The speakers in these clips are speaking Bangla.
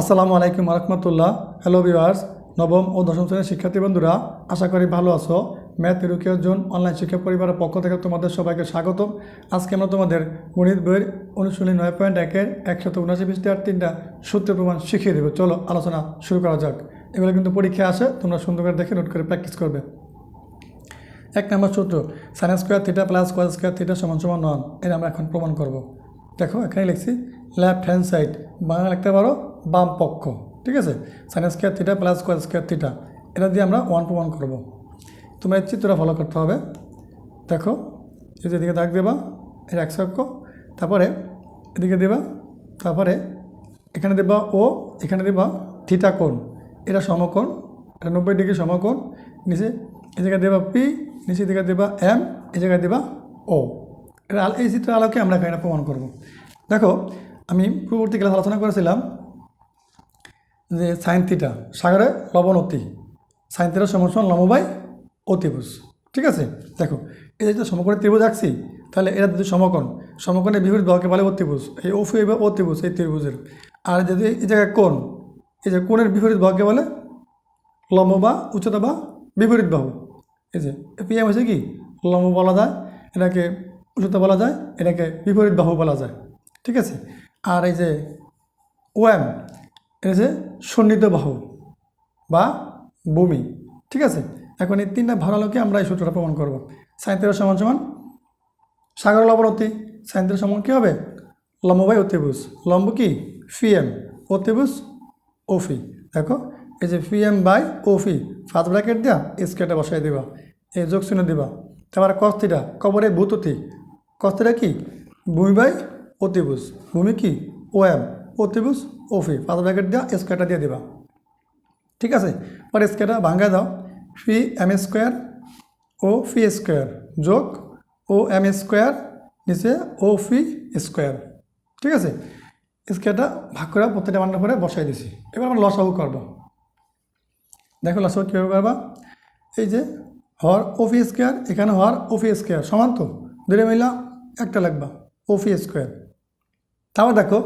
আসসালামু আলাইকুম রহমতুল্লাহ হ্যালো ভিউয়ার্স নবম ও দশম শ্রেণির শিক্ষার্থী বন্ধুরা, আশা করি ভালো আছো। ম্যাথ এডুকের জোন অনলাইন শিক্ষা পরিবারের পক্ষ থেকে তোমাদের সবাইকে স্বাগতম। আজকে আমরা তোমাদের গণিত বইয়ের অনুশীলনী নয় পয়েন্ট একের একশত উনআশি পৃষ্ঠে আর তিনটা সূত্র প্রমাণ শিখিয়ে দেবে। চলো, আলোচনা শুরু করা যাক। এগুলো কিন্তু পরীক্ষায় আসে, তোমরা সুন্দর করে দেখে নোট করে প্র্যাকটিস করবে। এক নম্বর সূত্র sine square theta plus cos square theta সমান সমান নন এটা আমরা এখন প্রমাণ করব। দেখো, এখানে লিখছি লেফট হ্যান্ড সাইড বাংলা লিখতে পারো বাম পক্ষ, ঠিক আছে? Sine square theta plus cos square theta এটা দিয়ে আমরা ওয়ান প্রমাণ করব। তোমরা এই চিত্রটা ফলো করতে হবে। দেখো এই যে এদিকে দাগ দেবা এর একশো অক্ষ তারপরে এদিকে দেবা, তারপরে এখানে দেবা ও, এখানে দেবা থিটা কোণ। এটা সমকোণ, এটা নব্বই ডিগ্রি সমকোণ। নিচে এই জায়গায় দেবা পি নিচে দিকে দেবা এম এই জায়গায় দেবা ও এটা এই চিত্রের আলোকে আমরা এখানে প্রমাণ করব। দেখো, আমি পূর্ববর্তী ক্লাস আলোচনা করেছিলাম যে সাইন থিটা সাগরে লবণ অতি। সাইন থিটার সমস্যা লম্বাই অতিভুজ ঠিক আছে? দেখো, এই যে সমকোণে ত্রিভুজ আঁকছি, তাহলে এরা যদি সমকোণ, সমকোণের বিপরীত বাহুকে বলে অতিভুজ এই অফু বা অতিভুজ এই ত্রিভুজের। আর যদি এই জায়গায় কোণ, এই যে কোণের বিপরীত বাহুকে বলে লম্ব বা উচ্চতা বা বিপরীত বাহু। এই যে পিএম হচ্ছে কি? লম্ব বলা যায়, এটাকে উচ্চতা বলা যায়, এটাকে বিপরীত বাহু বলা যায়। ঠিক আছে? আর এই যে ওএম এটা হচ্ছে সন্নিহিত বাহু বা ভূমি। ঠিক আছে? এখন এই তিনটা ভাড়ালোকে আমরা এই সূত্রটা প্রমাণ করব। সাইন সমান সমান সাগর লবণতী সাইন তেরো সমান কী হবে? লম্ব বাই অতিভুজ। লম্ব কি? ফি এম অতিভুজ ওফি দেখো, এই যে P M by OP first bracket দেওয়া স্কেটে বসাই দিবা। এই যোগ চিহ্ন দিবা। তারপরে কস্তিটা কবরে ভূততি কস্তিটা কি? ভূমি বাই অতিভুজ। ভূমি কি? ও এম অতিভুজ ওফি। ফার্স্ট ব্র্যাকেট দেওয়া স্কেটটা দিয়ে দিবা। ঠিক আছে? পরে স্কোয়ারটা ভাঙ্গা দাও। ফি এম স্কোয়ার ও ফি স্কোয়ার যোগ ও এম স্কোয়ার নিচে ও ফি স্কোয়ার ঠিক আছে? স্কোয়ারটা ভাগ করে প্রত্যেকটা মানের পরে বসাই দিছি। এবার আমরা লসাগু করব। দেখো লসাগু কীভাবে করবা? এই যে, হর ও ফি স্কোয়ার এখানে হর ও ফি স্কোয়ার সমান তো? দুটো মিলা একটা লাগবা। ও ফি স্কোয়ার তারপর দেখো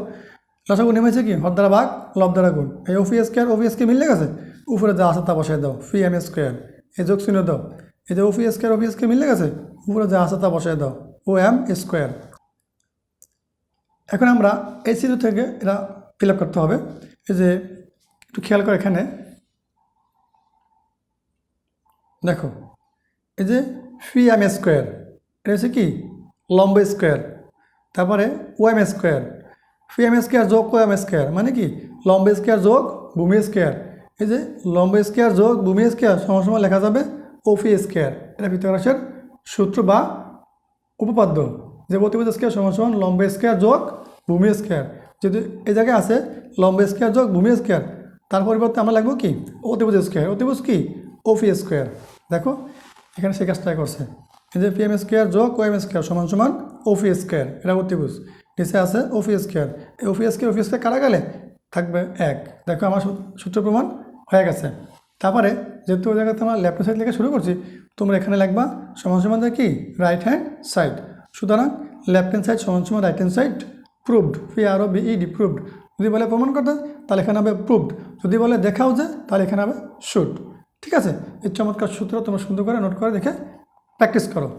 লসাগু নেমেছে কি? হর দ্বারা ভাগ লব দ্বারা গুণ এই ওফি স্কোয়ার ওফি স্কোয়ার মিলে গেছে? উপরে যা আছে তা বসাই দাও। ফি এম স্কোয়ার এই যোগ চিহ্ন দাও। এই যে ওফি স্কোয়ার ওফি স্কোয়ার মিলে গেছে? উপরে যা আছে তা বসাই দাও। ও এম স্কোয়ার এখন আমরা এই চিত্র থেকে এটা ফিল আপ করতে হবে। এই যে একটু খেয়াল করে এখানে। দেখো, এই যে ফি এম স্কোয়ার এটা হচ্ছে কি? লম্ব স্কোয়ার তারপরে O M square P M square যোগ ও এম স্কোয়ার মানে কি? লম্ব স্কোয়ার যোগ ভূমি স্কোয়ার এই যে লম্ব স্কোয়ার যোগ ভূমি স্কোয়ার সময় লেখা যাবে ওফি স্কোয়ার এটা ভিতরাসের সূত্র বা উপপাদ্য। যে প্রতিপদ স্কোয়ার সমান সমান লম্ব স্কোয়ার যোগ ভূমি স্কোয়ার যদি এই জায়গায় আছে লম্ব স্কোয়ার যোগ ভূমি স্কোয়ার তার পরিবর্তে আমরা লাগবো কি? অতিভুজ স্কোয়ার অতিভুজ কি? ওফি স্কোয়ার দেখো, এখানে সে কাজটাই করছে। এই যে পিএম স্কোয়ার যোগ ওএম স্কোয়ার সমান সমান ওফি স্কোয়ার এটা অতিভুজ। নিচে আছে ওফি স্কোয়ার এই ওফি স্কোয়ার ওফি স্কোয়ার কারা গেলে থাকবে এক। দেখো আমার সূত্র প্রমাণ হয়ে গেছে। তারপরে যেহেতু ওই জায়গাতে আমরা লেফট সাইড লেখা শুরু করছি, তোমরা এখানে লিখবা সমান সমান কি? রাইট হ্যান্ড সাইড সুতরাং লেফট হ্যান্ড সাইড সমান সমান right hand side proved P R O V E D proved যদি বলে প্রমাণ করতে তাহলে এখানে হবে প্রুভড যদি বলে দেখাও যে, তাহলে এখানে হবে শুট ঠিক আছে? এই চমৎকার সূত্র তোমরা সুন্দর করে নোট করে দেখে প্র্যাকটিস করো।